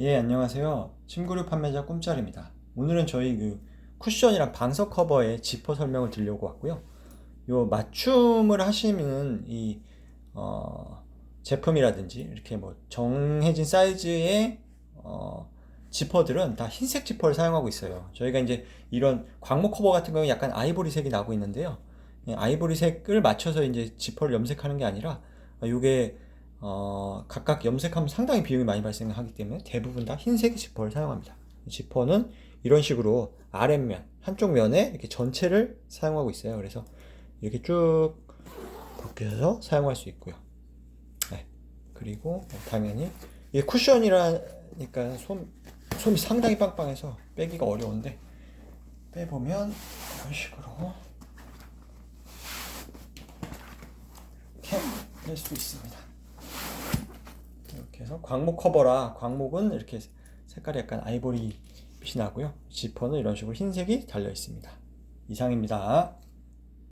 예, 안녕하세요. 침구류 판매자 꿈짤입니다. 오늘은 저희 그 쿠션이랑 방석 커버의 지퍼 설명을 드리려고 왔고요. 요 맞춤을 하시는 이 어, 제품이라든지 이렇게 뭐 정해진 사이즈의 어, 지퍼들은 다 흰색 지퍼를 사용하고 있어요. 저희가 이제 이런 광목 커버 같은 경우는 약간 아이보리색이 나고 있는데요. 예, 아이보리색을 맞춰서 이제 지퍼를 염색하는 게 아니라 이게 어, 각각 염색하면 상당히 비용이 많이 발생하기 때문에 대부분 다 흰색 지퍼를 사용합니다. 이 지퍼는 이런 식으로 아랫면, 한쪽 면에 이렇게 전체를 사용하고 있어요. 그래서 이렇게 쭉 벗겨서 사용할 수 있고요. 네. 그리고 당연히 이게 쿠션이라니까 손, 손이 상당히 빵빵해서 빼기가 어려운데 빼보면 이런 식으로 이렇게 뺄 수 있습니다. 해서 광목 커버라 광목은 이렇게 색깔이 약간 아이보리 빛이 나고요. 지퍼는 이런 식으로 흰색이 달려 있습니다. 이상입니다.